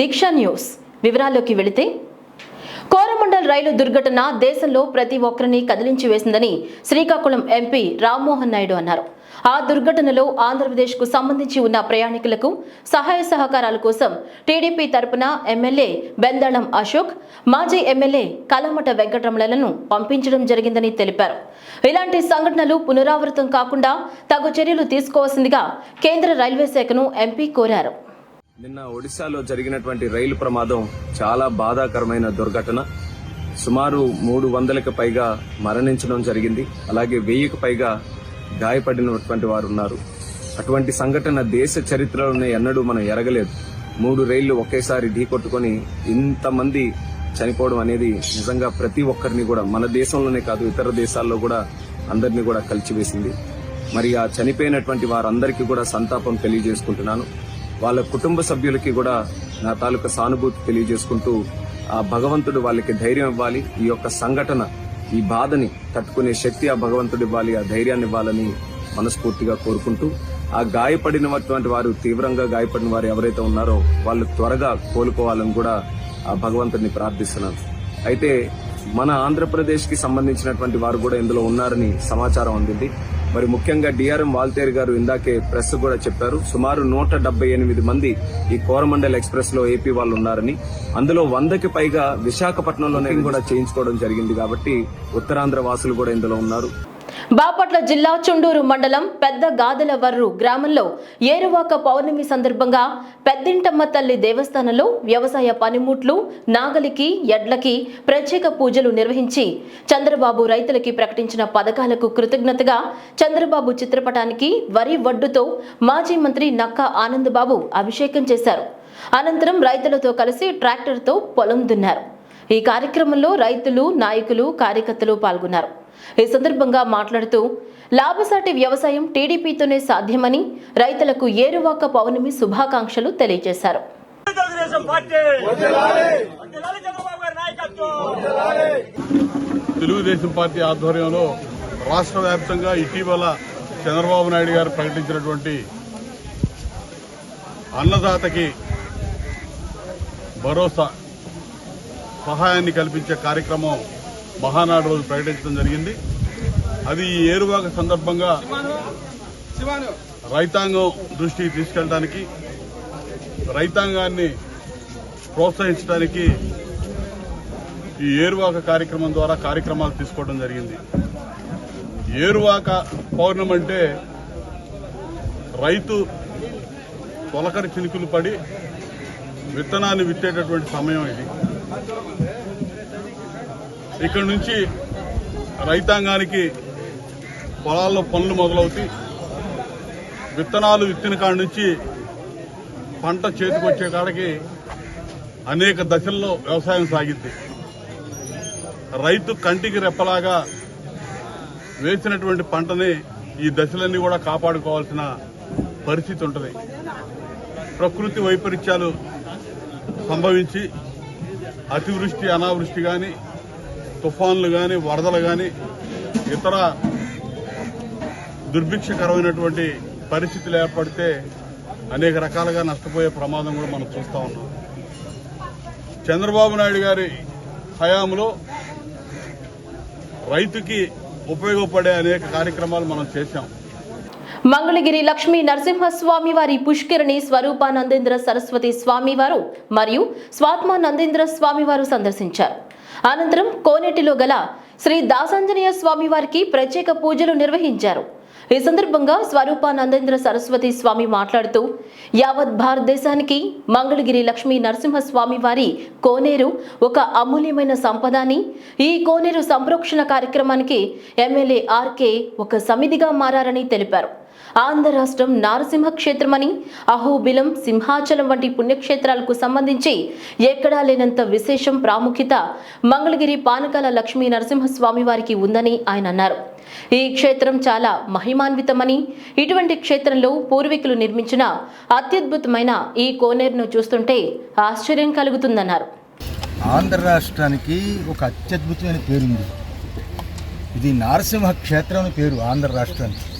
దీక్ష news వివరాల్లోకి వెళితే కోరమండల్ రైలు దుర్ఘటన దేశంలో ప్రతి ఒక్కరిని కదిలించి వేసిందని శ్రీకాకుళం ఎంపీ రామ్మోహన్ నాయుడు అన్నారు ఆ దుర్ఘటనలో ఆంధ్రప్రదేశ్కు సంబంధించి ఉన్న ప్రయాణికులకు సహాయ సహకారాల కోసం టీడీపీ తరపున ఎమ్మెల్యే బెందళం అశోక్ మాజీ ఎమ్మెల్యే కలమట వెంకటరమణలను పంపించడం జరిగిందని తెలిపారు ఇలాంటి సంఘటనలు పునరావృతం కాకుండా తగు చర్యలు తీసుకోవాల్సిందిగా కేంద్ర రైల్వే శాఖను ఎంపీ కోరారు నిన్న ఒడిశాలో జరిగినటువంటి రైలు ప్రమాదం చాలా బాధాకరమైన దుర్ఘటన సుమారు మూడు వందలకు పైగా మరణించడం జరిగింది అలాగే వెయ్యికి పైగా గాయపడినటువంటి వారు ఉన్నారు అటువంటి సంఘటన దేశ చరిత్రలోనే ఎన్నడూ మనం ఎరగలేదు మూడు రైళ్లు ఒకేసారి కొట్టుకొని ఇంతమంది చనిపోవడం అనేది నిజంగా ప్రతి ఒక్కరిని కూడా మన దేశంలోనే కాదు ఇతర దేశాల్లో కూడా అందరినీ కూడా కలిచివేసింది మరి ఆ చనిపోయినటువంటి వారందరికీ కూడా సంతాపం తెలియజేసుకుంటున్నాను వాళ్ళ కుటుంబ సభ్యులకి కూడా నా తాలూకా సానుభూతి తెలియజేసుకుంటూ ఆ భగవంతుడు వాళ్ళకి ధైర్యం ఇవ్వాలి ఈ యొక్క సంఘటన ఈ బాధని తట్టుకునే శక్తి ఆ భగవంతుడు ఇవ్వాలి ఆ ధైర్యాన్ని ఇవ్వాలని మనస్ఫూర్తిగా కోరుకుంటూ ఆ గాయపడినటువంటి వారు తీవ్రంగా గాయపడిన వారు ఎవరైతే ఉన్నారో వాళ్ళు త్వరగా కోలుకోవాలని కూడా ఆ భగవంతుడిని ప్రార్థిస్తున్నారు అయితే మన ఆంధ్రప్రదేశ్కి సంబంధించినటువంటి వారు కూడా ఇందులో ఉన్నారని సమాచారం అందింది మరి ముఖ్యంగా డిఆర్ఎం వాల్తేరు గారు ఇందాకే ప్రెస్ కూడా చెప్పారు సుమారు నూట ఎనిమిది మంది ఈ కోరమండల్ ఎక్స్ప్రెస్ లో ఏపీ వాళ్ళు ఉన్నారని అందులో వందకి పైగా విశాఖపట్నంలోనే కూడా చేయించుకోవడం జరిగింది కాబట్టి ఉత్తరాంధ్ర వాసులు కూడా ఇందులో ఉన్నారు బాపట్ల జిల్లా చుండూరు మండలం పెద్ద గాదల వర్రు గ్రామంలో ఏరువాక పౌర్ణమి సందర్భంగా పెద్దింటమ్మ తల్లి దేవస్థానంలో వ్యవసాయ పనిముట్లు నాగలికి ఎడ్లకి ప్రత్యేక పూజలు నిర్వహించి చంద్రబాబు రైతులకి ప్రకటించిన పథకాలకు కృతజ్ఞతగా చంద్రబాబు చిత్రపటానికి వరి వడ్డుతో మాజీ మంత్రి నక్కా ఆనందబాబు అభిషేకం చేశారు అనంతరం రైతులతో కలిసి ట్రాక్టర్తో పొలం దున్నారు ఈ కార్యక్రమంలో రైతులు నాయకులు కార్యకర్తలు పాల్గొన్నారు ఈ సందర్భంగా మాట్లాడుతూ లాభసాటి వ్యవసాయం టీడీపీతోనే సాధ్యమని రైతులకు ఏరువాక పౌర్ణమి శుభాకాంక్షలు తెలియజేశారు తెలుగుదేశం పార్టీ ఆధ్వర్యంలో రాష్ట్ర వ్యాప్తంగా ఇటీవల చంద్రబాబు నాయుడు గారు ప్రకటించినటువంటి అన్నదాతకి భరోసా సహాయాన్ని కల్పించే కార్యక్రమం మహానాడు రోజు ప్రకటించడం జరిగింది అది ఏరువాక సందర్భంగా రైతాంగం దృష్టికి తీసుకెళ్ళడానికి రైతాంగాన్ని ప్రోత్సహించడానికి ఈ ఏరువాక కార్యక్రమం ద్వారా కార్యక్రమాలు తీసుకోవడం జరిగింది ఏరువాక పౌర్ణం అంటే రైతు తొలకరి చినుకులు పడి విత్తనాన్ని విత్తేటటువంటి సమయం ఇది ఇక్కడ నుంచి రైతాంగానికి పొలాల్లో పనులు మొదలవుతాయి విత్తనాలు విత్తిన కాడ నుంచి పంట చేతికొచ్చే కాడికి అనేక దశల్లో వ్యవసాయం సాగింది రైతు కంటికి రెప్పలాగా వేసినటువంటి పంటని ఈ దశలన్నీ కూడా కాపాడుకోవాల్సిన పరిస్థితి ఉంటుంది ప్రకృతి వైపరీత్యాలు సంభవించి అతివృష్టి అనావృష్టి కానీ తుఫాన్లు కానీ వరదలు కానీ ఇతర దుర్భిక్షకరమైనటువంటి పరిస్థితులు ఏర్పడితే అనేక రకాలుగా నష్టపోయే ప్రమాదం కూడా మనం చూస్తూ ఉన్నాం చంద్రబాబు నాయుడు గారి హయాంలో రైతుకి ఉపయోగపడే అనేక కార్యక్రమాలు మనం చేశాం మంగళగిరి లక్ష్మీ నరసింహస్వామి వారి పుష్కరిణి స్వరూపానందేంద్ర సరస్వతి స్వామివారు మరియు స్వాత్మానందేంద్ర స్వామివారు సందర్శించారు అనంతరం కోనేటిలో గల శ్రీ దాసాంజనేయ స్వామి వారికి ప్రత్యేక పూజలు నిర్వహించారు ఈ సందర్భంగా స్వరూపానందేంద్ర సరస్వతి స్వామి మాట్లాడుతూ యావత్ భారతదేశానికి మంగళగిరి లక్ష్మీ నరసింహస్వామి వారి కోనేరు ఒక అమూల్యమైన సంపద ఈ కోనేరు సంప్రోక్షణ కార్యక్రమానికి ఎమ్మెల్యే ఆర్కే ఒక సమితిగా మారని తెలిపారు ఆంధ్ర రాష్ట్రం నారసింహ క్షేత్రమని అహోబిలం సింహాచలం వంటి పుణ్యక్షేత్రాలకు సంబంధించి ఎక్కడా లేనంత విశేషం ప్రాముఖ్యత మంగళగిరి పానకాల లక్ష్మీ నరసింహస్వామి వారికి ఉందని ఆయన అన్నారు ఈ క్షేత్రం చాలా మహిమాన్వితమని ఇటువంటి క్షేత్రంలో పూర్వీకులు నిర్మించిన అత్యద్భుతమైన ఈ కోనేరును చూస్తుంటే ఆశ్చర్యం కలుగుతుందన్నారు ఆంధ్ర రాష్ట్రానికి ఒక అత్యద్భుతమైన పేరుంది ఇది నారసింహ క్షేత్రం పేరు ఆంధ్ర రాష్ట్రానికి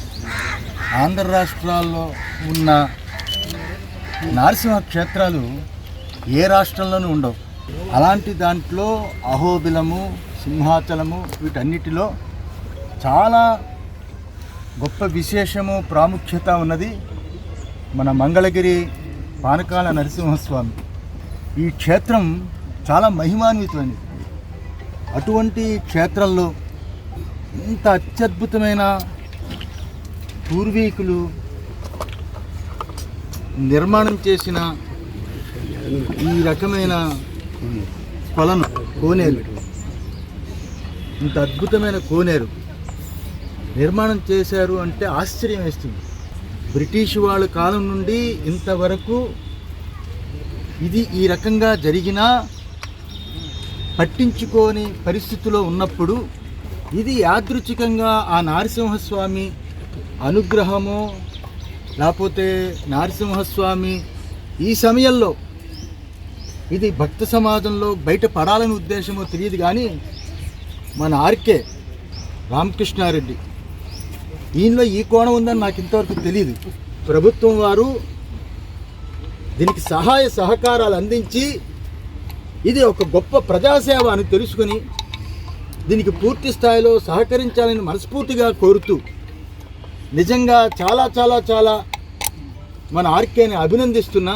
ఆంధ్ర రాష్ట్రాల్లో ఉన్న నారసింహ క్షేత్రాలు ఏ రాష్ట్రంలోనూ ఉండవు అలాంటి దాంట్లో అహోబిలము సింహాచలము వీటన్నిటిలో చాలా గొప్ప విశేషము ప్రాముఖ్యత ఉన్నది మన మంగళగిరి పానకాల నరసింహస్వామి ఈ క్షేత్రం చాలా మహిమాన్వితమైనది అటువంటి క్షేత్రంలో ఇంత అత్యద్భుతమైన పూర్వీకులు నిర్మాణం చేసిన ఈ రకమైన కొలను కోనేరు ఇంత అద్భుతమైన కోనేరు నిర్మాణం చేశారు అంటే ఆశ్చర్యం వేస్తుంది బ్రిటిష్ వాళ్ళ కాలం నుండి ఇంతవరకు ఇది ఈ రకంగా జరిగినా పట్టించుకోని పరిస్థితిలో ఉన్నప్పుడు ఇది యాదృచ్ఛికంగా ఆ నారసింహస్వామి అనుగ్రహము లేకపోతే నరసింహస్వామి ఈ సమయంలో ఇది భక్త సమాజంలో బయట పడాలని ఉద్దేశమో తెలియదు కానీ మన ఆర్కే రామకృష్ణారెడ్డి దీనిలో ఈ కోణం ఉందని నాకు ఇంతవరకు తెలియదు ప్రభుత్వం వారు దీనికి సహాయ సహకారాలు అందించి ఇది ఒక గొప్ప ప్రజాసేవ అని తెలుసుకుని దీనికి పూర్తి స్థాయిలో సహకరించాలని మనస్ఫూర్తిగా కోరుతూ నిజంగా చాలా చాలా చాలా మన ఆర్కేని అభినందిస్తున్నా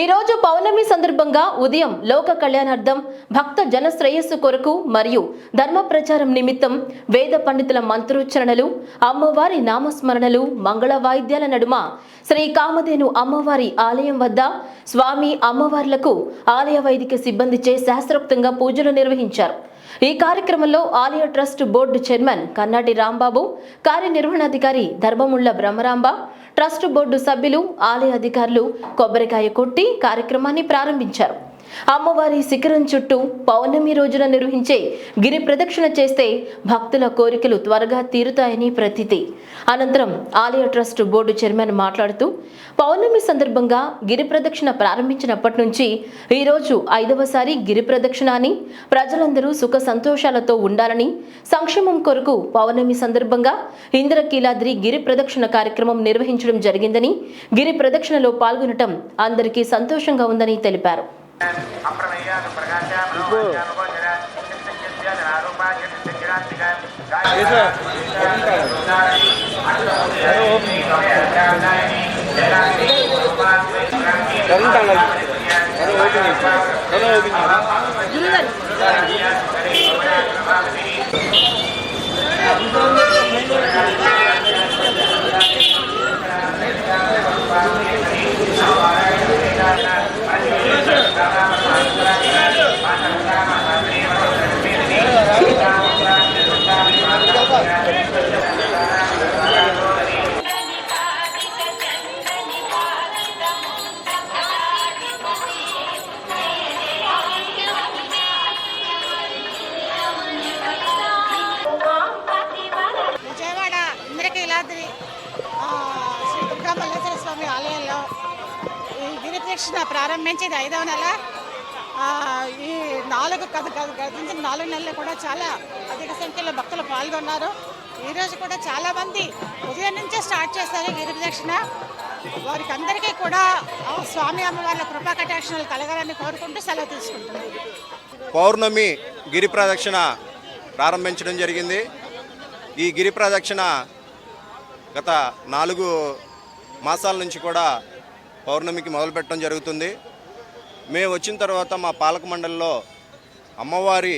ఈరోజు పౌర్ణమి సందర్భంగా ఉదయం లోక కళ్యాణార్థం భక్త జన శ్రేయస్సు కొరకు మరియు ధర్మ ప్రచారం నిమిత్తం వేద పండితుల మంత్రోచ్చరణలు అమ్మవారి నామస్మరణలు మంగళ వాయిద్యాల నడుమ శ్రీ కామధేను అమ్మవారి ఆలయం వద్ద స్వామి అమ్మవార్లకు ఆలయ వైదిక సిబ్బందిచే శాస్త్రోక్తంగా పూజలు నిర్వహించారు ఈ కార్యక్రమంలో ఆలయ trust board chairman Kannati Rambabu కార్యనిర్వహణాధికారి ధర్మముళ్ల బ్రహ్మరాంబ ట్రస్ట్ బోర్డు సభ్యులు ఆలయ అధికారులు కొబ్బరికాయ కొట్టి కార్యక్రమాన్ని ప్రారంభించారు అమ్మవారి శిఖరం చుట్టూ పౌర్ణమి రోజున నిర్వహించే గిరి ప్రదక్షిణ చేస్తే భక్తుల కోరికలు త్వరగా తీరుతాయని ప్రతీతి అనంతరం ఆలయ ట్రస్ట్ బోర్డు చైర్మన్ మాట్లాడుతూ పౌర్ణమి సందర్భంగా గిరి ప్రదక్షిణ ప్రారంభించినప్పటి నుంచి ఈరోజు ఐదవసారి గిరి ప్రదక్షిణ అని ప్రజలందరూ సుఖ సంతోషాలతో ఉండాలని సంక్షేమం కొరకు పౌర్ణమి సందర్భంగా ఇంద్రకీలాద్రి గిరి ప్రదక్షిణ కార్యక్రమం నిర్వహించడం జరిగిందని గిరి ప్రదక్షిణలో పాల్గొనటం అందరికీ సంతోషంగా ఉందని తెలిపారు Baru opening. Baru opening. Baru opening. ఈరోజు గత నాలుగు నెలలు కూడా చాలా అధిక సంఖ్యలో భక్తులు పాల్గొన్నారు ఈరోజు కూడా చాలామంది ఉదయం నుంచే స్టార్ట్ చేశారు గిరి ప్రదక్షిణ వారికి అందరికీ కూడా స్వామి అమ్మవార్ల కృపా కటాక్షణలు కలగాలని కోరుకుంటూ సెలవు తీసుకుంటున్నారు పౌర్ణమి గిరి ప్రదక్షిణ ప్రారంభించడం జరిగింది ఈ గిరి ప్రదక్షిణ గత నాలుగు మాసాల నుంచి కూడా పౌర్ణమికి మొదలుపెట్టడం జరుగుతుంది మేము వచ్చిన తర్వాత మా పాలక మండలిలో అమ్మవారి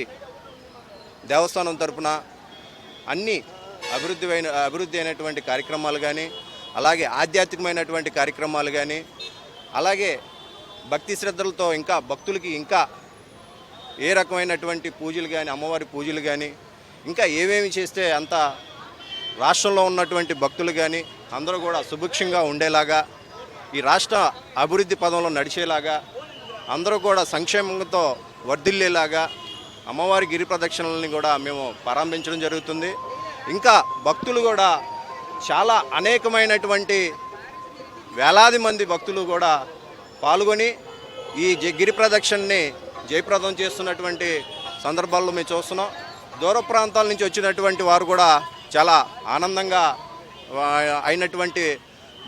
దేవస్థానం తరపున అన్ని అభివృద్ధి అయిన అభివృద్ధి అయినటువంటి కార్యక్రమాలు కానీ అలాగే ఆధ్యాత్మికమైనటువంటి కార్యక్రమాలు కానీ అలాగే భక్తి శ్రద్ధలతో ఇంకా భక్తులకి ఇంకా ఏ రకమైనటువంటి పూజలు కానీ అమ్మవారి పూజలు కానీ ఇంకా ఏమేమి చేస్తే అంత రాష్ట్రంలో ఉన్నటువంటి భక్తులు కానీ అందరూ కూడా సుభిక్షంగా ఉండేలాగా ఈ రాష్ట్ర అభివృద్ధి పదంలో నడిచేలాగా అందరూ కూడా సంక్షేమంతో వర్ధిల్లేలాగా అమ్మవారి గిరి ప్రదక్షిణలని కూడా మేము ప్రారంభించడం జరుగుతుంది ఇంకా భక్తులు కూడా చాలా అనేకమైనటువంటి వేలాది మంది భక్తులు కూడా పాల్గొని ఈ గిరి ప్రదక్షిణని జయప్రదం చేస్తున్నటువంటి సందర్భాల్లో మేము చూస్తున్నాం దూర ప్రాంతాల నుంచి వచ్చినటువంటి వారు కూడా చాలా ఆనందంగా అయినటువంటి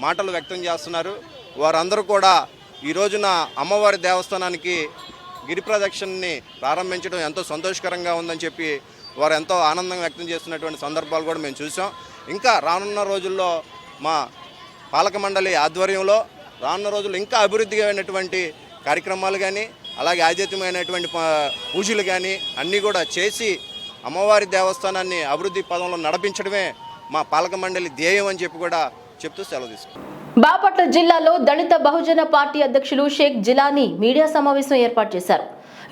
మాటలు వ్యక్తం చేస్తున్నారు వారందరూ కూడా ఈ రోజున అమ్మవారి దేవస్థానానికి గిరి ప్రదక్షిణని ప్రారంభించడం ఎంతో సంతోషకరంగా ఉందని చెప్పి వారు ఎంతో ఆనందం వ్యక్తం చేస్తున్నటువంటి సందర్భాలు కూడా మేము చూసాం ఇంకా రానున్న రోజుల్లో మా పాలక మండలి ఆధ్వర్యంలో రానున్న రోజులు ఇంకా అయినటువంటి కార్యక్రమాలు కానీ అలాగే ఆధ్యాత్మికమైనటువంటి పూజలు కానీ అన్నీ కూడా చేసి అమ్మవారి దేవస్థానాన్ని అభివృద్ధి పదంలో నడిపించడమే మా పాలక మండలి ధ్యేయం అని చెప్పి కూడా చెప్తూ సెలవు తీసుకున్నాం బాపట్ల జిల్లాలో దళిత బహుజన పార్టీ అధ్యక్షులు షేక్ జిలానీ మీడియా సమావేశం ఏర్పాటు చేశారు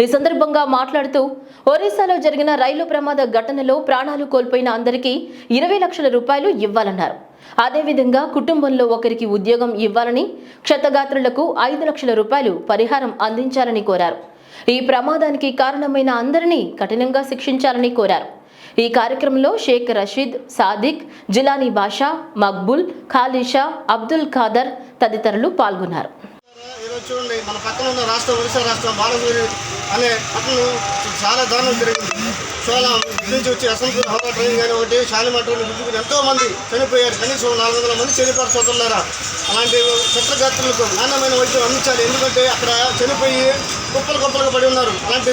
ఈ సందర్భంగా మాట్లాడుతూ ఒరిస్సాలో జరిగిన రైలు ప్రమాద ఘటనలో ప్రాణాలు కోల్పోయిన అందరికీ ఇరవై లక్షల రూపాయలు ఇవ్వాలన్నారు అదేవిధంగా కుటుంబంలో ఒకరికి ఉద్యోగం ఇవ్వాలని క్షతగాత్రులకు ఐదు లక్షల రూపాయలు పరిహారం అందించాలని కోరారు ఈ ప్రమాదానికి కారణమైన అందరినీ కఠినంగా శిక్షించాలని కోరారు ఈ కార్యక్రమంలో షేక్ రషీద్ సాదిక్ జిలానీ బాషా మక్బుల్ ఖాలీషా అబ్దుల్ ఖాదర్ తదితరులు పాల్గొన్నారు చూడండి మన పక్కన ఉన్న రాష్ట్రం ఒడిశా రాష్ట్రం బాలసూరి అనే పట్టణం చాలా దారుణం జరిగింది చాలా నుంచి వచ్చి అసెంబ్లీ ఒకటి శాలిమంటూరు ఎంతో మంది చనిపోయారు కనీసం నాలుగు వందల మంది చనిపోయారు సోదరులారా అలాంటి చిత్రగాత్రులకు నాణ్యమైన వైద్యం అందించాలి ఎందుకంటే అక్కడ చనిపోయి కుప్పలు కుప్పలుగా పడి ఉన్నారు అలాంటి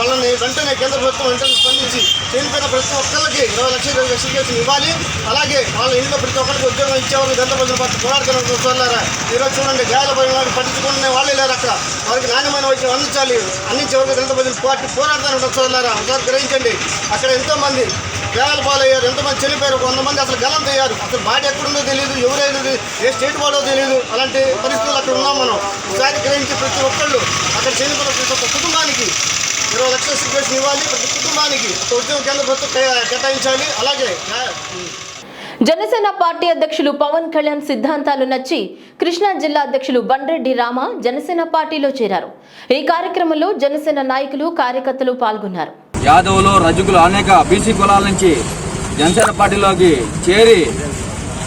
వాళ్ళని వెంటనే కేంద్ర ప్రభుత్వం వెంటనే స్పందించి చనిపోయిన ప్రతి ఒక్కరికి ఇరవై లక్షలు ఇరవై ఇవ్వాలి అలాగే వాళ్ళ ఇంట్లో ప్రతి ఒక్కరికి ఉద్యోగం ఇచ్చేవారు గంట ప్రజల పార్టీ పోరాడుతున్న చూడలేరా ఈరోజు చూడండి గాయాలపడిన వాడిని పట్టించుకునే వాళ్ళే లేరు అక్కడ వారికి నాణ్యమైన వైద్యం అందించాలి అందించే వరకు గంట ప్రజల పార్టీ పోరాడుతున్న చూడలేరా ఒకసారి గ్రహించండి అక్కడ ఎంతోమంది బేదాల పాలయ్యారు ఎంతమంది చనిపోయారు కొంతమంది అసలు గలం తెయ్యారు అసలు బాడీ ఎక్కడుందో తెలియదు ఎవరైనది ఏ స్టేట్ వాడో తెలియదు అలాంటి పరిస్థితులు అక్కడ ఉన్నాం మనం ఒకసారి గ్రహించి ప్రతి ఒక్కళ్ళు అక్కడ చనిపోయిన ప్రతి ఒక్క కుటుంబానికి ఇరవై లక్షల సిచ్యువేషన్ ఇవ్వాలి ప్రతి కుటుంబానికి ఉద్యమ కేంద్ర ప్రభుత్వం కేటాయించాలి అలాగే జనసేన పార్టీ అధ్యక్షులు పవన్ కళ్యాణ్ సిద్ధాంతాలు నచ్చి కృష్ణా జిల్లా అధ్యక్షులు బండ్రెడ్డి రామ జనసేన పార్టీలో చేరారు ఈ కార్యక్రమంలో జనసేన నాయకులు కార్యకర్తలు పాల్గొన్నారు యాదవులు రజకులు అనేక బీసీ కులాల నుంచి జనసేన పార్టీలోకి చేరి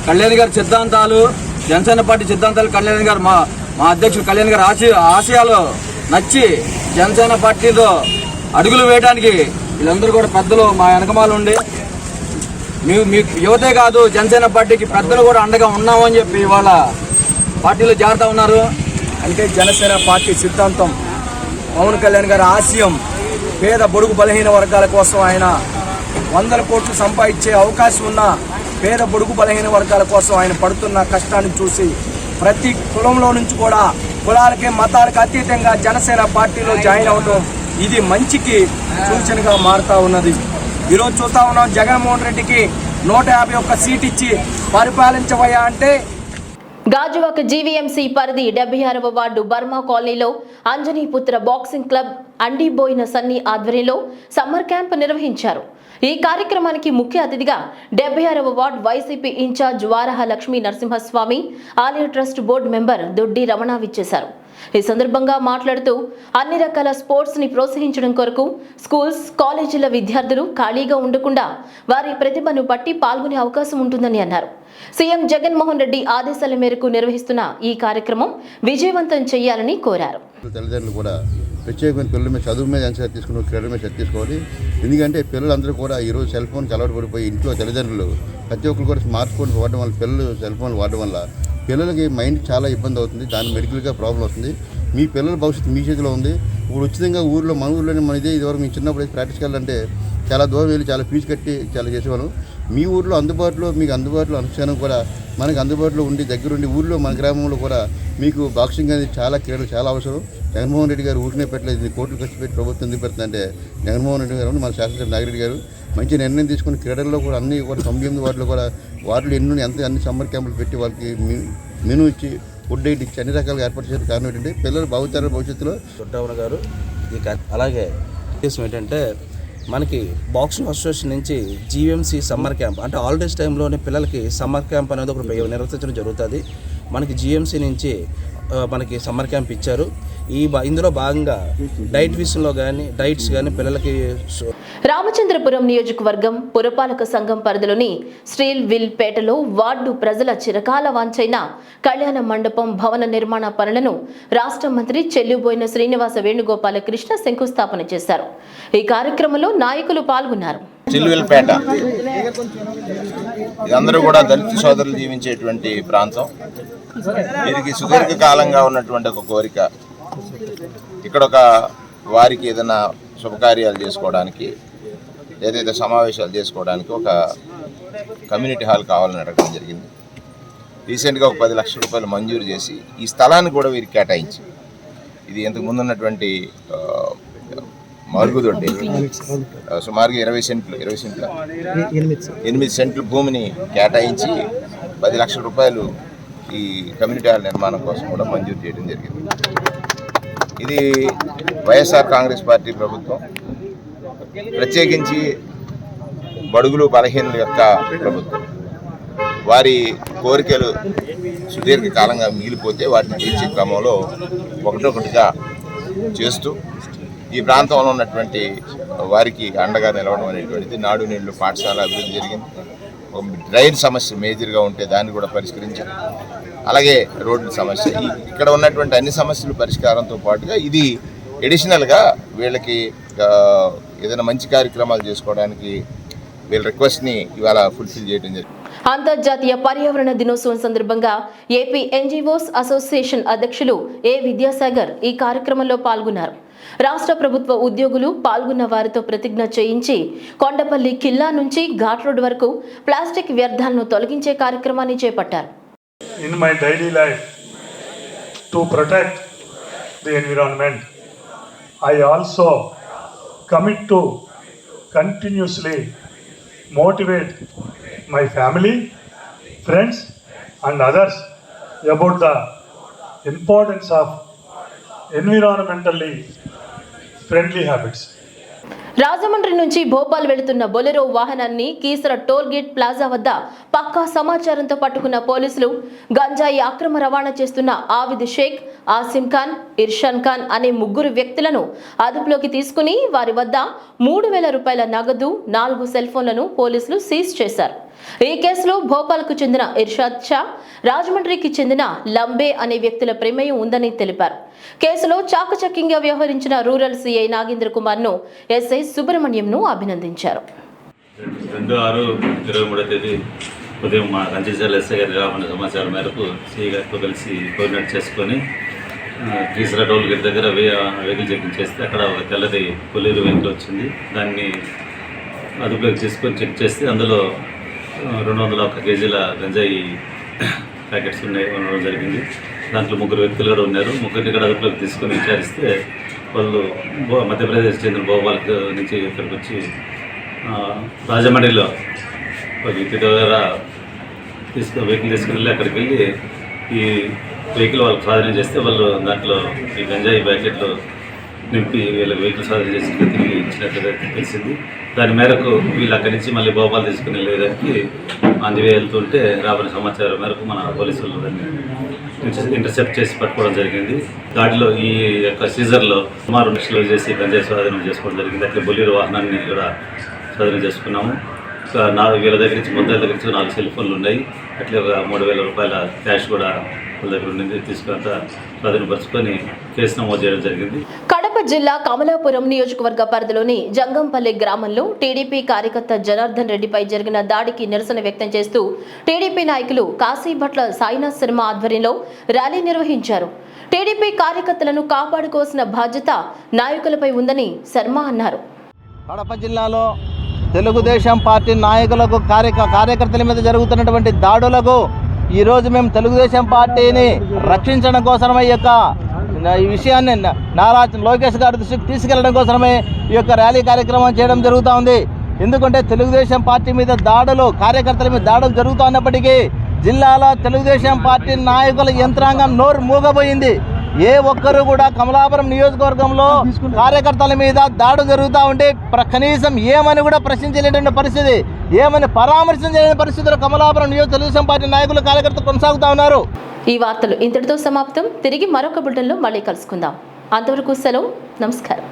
కళ్యాణ్ గారి సిద్ధాంతాలు జనసేన పార్టీ సిద్ధాంతాలు కళ్యాణ్ గారు మా మా అధ్యక్షుడు కళ్యాణ్ గారు ఆశ ఆశయాలు నచ్చి జనసేన పార్టీతో అడుగులు వేయడానికి వీళ్ళందరూ కూడా పెద్దలు మా వెనకమాలు ఉండి మీ మీ యువతే కాదు జనసేన పార్టీకి పెద్దలు కూడా అండగా ఉన్నామని చెప్పి ఇవాళ పార్టీలో జాగ్రత్త ఉన్నారు అంటే జనసేన పార్టీ సిద్ధాంతం పవన్ కళ్యాణ్ గారి ఆశయం పేద బొడుగు బలహీన వర్గాల కోసం ఆయన వందల కోట్లు సంపాదించే అవకాశం ఉన్న పేద బొడుగు బలహీన వర్గాల కోసం ఆయన పడుతున్న కష్టాన్ని చూసి ప్రతి కులంలో నుంచి కూడా కులాలకే మతాలకు అతీతంగా జనసేన పార్టీలో జాయిన్ అవడం ఇది మంచికి సూచనగా మారుతా ఉన్నది ఈరోజు చూస్తా ఉన్నాం జగన్మోహన్ రెడ్డికి నూట యాభై ఒక్క సీట్ ఇచ్చి పరిపాలించవయ్యా అంటే గాజువాక జీవీఎంసీ పరిధి డెబ్బై ఆరవ వార్డు బర్మా కాలనీలో అంజనీపుత్ర బాక్సింగ్ క్లబ్ అండిబోయిన సన్నీ ఆధ్వర్యంలో సమ్మర్ క్యాంప్ నిర్వహించారు ఈ కార్యక్రమానికి ముఖ్య అతిథిగా డెబ్బై ఆరవ ward YCP incharge Varaha Lakshmi Narasimhaswamy ఆలయ trust board member Doddi Ramana విచ్చేశారు ఈ సందర్భంగా మాట్లాడుతూ అన్ని రకాల స్పోర్ట్స్ ని ప్రోత్సహించడం కొరకు స్కూల్స్ కాలేజీల విద్యార్థులు ఖాళీగా ఉండకుండా వారి ప్రతిభను బట్టి పాల్గొనే అవకాశం ఉంటుందని అన్నారు సీఎం జగన్మోహన్ రెడ్డి ఆదేశాల మేరకు నిర్వహిస్తున్న ఈ కార్యక్రమం విజయవంతం చేయాలని కోరారు తల్లిదండ్రులు కూడా ప్రత్యేకమైన పిల్లల మీద చదువు మీద ఎంత తీసుకుని క్రీడల మీద తీసుకోవాలి ఎందుకంటే పిల్లలందరూ కూడా ఈరోజు సెల్ ఫోన్ అలవాటు పడిపోయి ఇంట్లో తల్లిదండ్రులు ప్రతి ఒక్కరు కూడా స్మార్ట్ ఫోన్ వాడడం వల్ల పిల్లలు సెల్ వాడడం వల్ల పిల్లలకి మైండ్ చాలా ఇబ్బంది అవుతుంది దాని మెడికల్గా ప్రాబ్లం వస్తుంది మీ పిల్లల భవిష్యత్తు మీ చేతిలో ఉంది ఇప్పుడు ఉచితంగా ఊర్లో మన ఊర్లోనే మన ఇదే ఇదివరకు మేము చిన్నప్పుడు ప్రాక్టీస్కి వెళ్ళాలంటే చాలా దూరం వెళ్ళి చాలా ఫీజు కట్టి చాలా చేసేవాళ్ళం మీ ఊర్లో అందుబాటులో మీకు అందుబాటులో అనుసరణం కూడా మనకు అందుబాటులో ఉండి దగ్గరుండి ఊళ్ళో మన గ్రామంలో కూడా మీకు బాక్సింగ్ అనేది చాలా క్రీడలు చాలా అవసరం జగన్మోహన్ రెడ్డి గారు ఊరికనే పెట్టలేదు ఇది కోట్లు ఖర్చు పెట్టి ప్రభుత్వం ఎందుకు పెడుతుందంటే జగన్మోహన్ రెడ్డి గారు మన శాసనసభ నాగరెడ్డి గారు మంచి నిర్ణయం తీసుకుని క్రీడల్లో కూడా అన్ని కూడా తొంభై ఎనిమిది వాటిలో కూడా వాటిలో ఎన్నో ఎంత అన్ని సమ్మర్ క్యాంపులు పెట్టి వాళ్ళకి మెను ఇచ్చి ఫుడ్ ఐటీ ఇచ్చి అన్ని రకాలుగా ఏర్పాటు చేసిన కారణం ఏంటంటే పిల్లలు బాగుతారు భవిష్యత్తులో చుట్టావున గారు అలాగే ఉద్దేశం ఏంటంటే మనకి బాక్సింగ్ అసోసియేషన్ నుంచి జీఎంసీ సమ్మర్ క్యాంప్ అంటే హాలిడేస్ టైంలోనే పిల్లలకి సమ్మర్ క్యాంప్ అనేది ఒకటి నిర్వర్తించడం జరుగుతుంది మనకి జీఎంసీ నుంచి మనకి సమ్మర్ క్యాంప్ ఇచ్చారు ఈ ఇందులో భాగంగా డైట్ విషయంలో కానీ డైట్స్ కానీ పిల్లలకి రామచంద్రపురం నియోజకవర్గం పురపాలక సంఘం పరిధిలోని స్టీల్ విల్ పేటలో వార్డు ప్రజల చిరకాల వాంచైన కళ్యాణ మండపం భవన నిర్మాణ పనులను రాష్ట్ర మంత్రి చెల్లిబోయిన శ్రీనివాస వేణుగోపాల కృష్ణ శంకుస్థాపన చేశారు ఈ కార్యక్రమంలో నాయకులు పాల్గొన్నారు చిల్లువిల్పేట ఇదందరూ కూడా దళిత సోదరులు జీవించేటువంటి ప్రాంతం వీరికి సుదీర్ఘ కాలంగా ఉన్నటువంటి ఒక కోరిక ఇక్కడ ఒక వారికి ఏదైనా శుభకార్యాలు చేసుకోవడానికి ఏదైతే సమావేశాలు చేసుకోవడానికి ఒక కమ్యూనిటీ హాల్ కావాలని అడగడం జరిగింది రీసెంట్గా ఒక పది లక్షల రూపాయలు మంజూరు చేసి ఈ స్థలాన్ని కూడా వీరికి కేటాయించి ఇది ఇంతకు ముందున్నటువంటి మరుగుదొడ్డి సుమారుగా ఇరవై సెంట్లు ఇరవై సెంట్ల ఎనిమిది సెంట్ల భూమిని కేటాయించి పది లక్షల రూపాయలు ఈ కమ్యూనిటీ హాల్ నిర్మాణం కోసం కూడా మంజూరు చేయడం జరిగింది ఇది వైఎస్ఆర్ కాంగ్రెస్ పార్టీ ప్రభుత్వం ప్రత్యేకించి బడుగులు బలహీనుల యొక్క ప్రభుత్వం వారి కోరికలు సుదీర్ఘకాలంగా మిగిలిపోతే వాటిని తీర్చే క్రమంలో ఒకటొకటిగా చేస్తూ ఈ ప్రాంతంలో ఉన్నటువంటి వారికి అండగా నిలవడం అనేటువంటిది నాడు నీళ్లు పాఠశాల అభివృద్ధి జరిగింది డ్రైన్ సమస్య మేజర్గా ఉంటే దాన్ని కూడా పరిష్కరించారు అలాగే రోడ్ల సమస్య ఇక్కడ ఉన్నటువంటి అన్ని సమస్యలు పరిష్కారంతో పాటుగా ఇది ఎడిషనల్గా వీళ్ళకి ఏదైనా మంచి కార్యక్రమాలు చేసుకోవడానికి వీళ్ళ ని ఇవాళ ఫుల్ఫిల్ చేయడం జరిగింది అంతర్జాతీయ పర్యావరణ దినోత్సవం సందర్భంగా ఏపీ ఎన్జీఓస్ అసోసియేషన్ అధ్యక్షులు ఏ విద్యాసాగర్ ఈ కార్యక్రమంలో పాల్గొన్నారు రాష్ట్ర ప్రభుత్వ ఉద్యోగులు పాల్గొన్న వారితో ప్రతిజ్ఞ చేయించి కొండపల్లి కిల్లా నుంచి ఘాట్ రోడ్ వరకు ప్లాస్టిక్ వ్యర్థాలను తొలగించే కార్యక్రమాన్ని చేపట్టారు in my daily life to protect the environment I also commit to continuously motivate my family, friends and others about the importance of environmentally friendly habits. Rajahmundry నుంచి భోపాల్ వెళుతున్న బొలెరో వాహనాన్ని కీసర టోల్ గేట్ ప్లాజా వద్ద పక్కా సమాచారంతో పట్టుకున్న పోలీసులు గంజాయి అక్రమ రవాణా చేస్తున్న ఆవిద్ షేక్ ఆసిం ఖాన్ ఇర్షాన్ ఖాన్ అనే ముగ్గురు వ్యక్తులను అదుపులోకి తీసుకుని వారి వద్ద మూడు వేల రూపాయల నగదు నాలుగు సెల్ ఫోన్లను పోలీసులు సీజ్ చేశారు ఈ కేసులో భోపాల్కు చెందిన ఇర్షాద్ షా రాజమండ్రికి చెందిన లంబే అనే వ్యక్తుల ప్రమేయం ఉందని తెలిపారు కేసులో చాకచక్యంగా వ్యవహరించిన రూరల్ సిఐ నాగేంద్ర కుమార్ ను ఎస్ఐ ను అభినందించారు రెండు ఆరు ఉదయం మా ఎస్ఐ సమాచారం మేరకు సిఐ గారితో కలిసి కోఆర్డినేట్ చేసుకొని కీసరా టోల్ గేట్ దగ్గర వెహికల్ చెక్కింగ్ చేస్తే అక్కడ ఒక తెల్లది పులిరు వెహికల్ వచ్చింది దాన్ని అదుపులోకి తీసుకొని చెక్ చేస్తే అందులో రెండు వందల ఒక్క కేజీల గంజాయి ప్యాకెట్స్ ఉన్నాయి ఉండడం జరిగింది దాంట్లో ముగ్గురు వ్యక్తులు కూడా ఉన్నారు ముగ్గురిని కూడా అదుపులోకి తీసుకుని విచారిస్తే వాళ్ళు మధ్యప్రదేశ్ చెందిన భోపాల్ నుంచి ఇక్కడికి వచ్చి రాజమండ్రిలో వాళ్ళు ఇంటి ద్వారా తీసుకు వెహికల్ తీసుకుని వెళ్ళి అక్కడికి వెళ్ళి ఈ వెహికల్ వాళ్ళకి స్వాధీనం చేస్తే వాళ్ళు దాంట్లో ఈ గంజాయి ప్యాకెట్లు నింపి వీళ్ళ వెహికల్ స్వాధీనం చేసి ఇచ్చినట్టుగా తెలిసింది దాని మేరకు వీళ్ళు అక్కడి నుంచి మళ్ళీ భోపాల్ తీసుకుని వెళ్ళేదానికి అందువే వెళ్తుంటే రాబోయే సమాచారం మేరకు మన పోలీసులు దాన్ని ఇంటర్సెప్ట్ చేసి పట్టుకోవడం జరిగింది దాంట్లో ఈ యొక్క సీజర్లో సుమారు లక్షలు చేసి గంజాయి స్వాధీనం చేసుకోవడం జరిగింది అట్లే బొలీరు వాహనాన్ని కూడా స్వాధీనం చేసుకున్నాము నాలుగు వేల దగ్గర నుంచి మొత్తం దగ్గర నుంచి నాలుగు సెల్ ఫోన్లు ఉన్నాయి అట్లే ఒక మూడు వేల రూపాయల క్యాష్ కూడా వాళ్ళ దగ్గర ఉండింది తీసుకుని అంతా స్వాధీనపరుచుకొని కడప జిల్లా కమలాపురం నియోజకవర్గ పరిధిలోని జంగంపల్లి గ్రామంలో టీడీపీ కార్యకర్త జనార్దన్ రెడ్డిపై జరిగిన దాడికి నిరసన వ్యక్తం చేస్తూ టీడీపీ నాయకులు కాశీభట్ల సాయినాథ్ శర్మ ఆధ్వర్యంలో ర్యాలీ నిర్వహించారు టీడీపీ కార్యకర్తలను కాపాడుకోవాల్సిన బాధ్యత నాయకులపై ఉందని శర్మ అన్నారు కడప జిల్లాలో తెలుగుదేశం పార్టీ నాయకులకు కార్యకర్తల మీద జరుగుతున్నటువంటి దాడులకు ఈరోజు మేము తెలుగుదేశం పార్టీని రక్షించడం కోసం యొక్క ఈ విషయాన్ని నారా లోకేష్ గారి దృష్టికి తీసుకెళ్లడం కోసమే ఈ యొక్క ర్యాలీ కార్యక్రమం చేయడం జరుగుతూ ఉంది ఎందుకంటే తెలుగుదేశం పార్టీ మీద దాడులు కార్యకర్తల మీద దాడులు జరుగుతూ ఉన్నప్పటికీ జిల్లాలో తెలుగుదేశం పార్టీ నాయకుల యంత్రాంగం నోరు మూగబోయింది ఏ ఒక్కరు కూడా కమలాపురం నియోజకవర్గంలో కార్యకర్తల మీద దాడు జరుగుతూ ఉంటే కనీసం ఏమని కూడా ప్రశ్నించలేని పరిస్థితి ఏమని చేయని పరిస్థితిలో కమలాపురం నియోజక తెలుగుదేశం పార్టీ నాయకులు కార్యకర్తలు కొనసాగుతా ఉన్నారు ఈ వార్తలు ఇంతటితో సమాప్తం తిరిగి మరొక బుడ్డల్లో మళ్ళీ కలుసుకుందాం అంతవరకు సెలవు నమస్కారం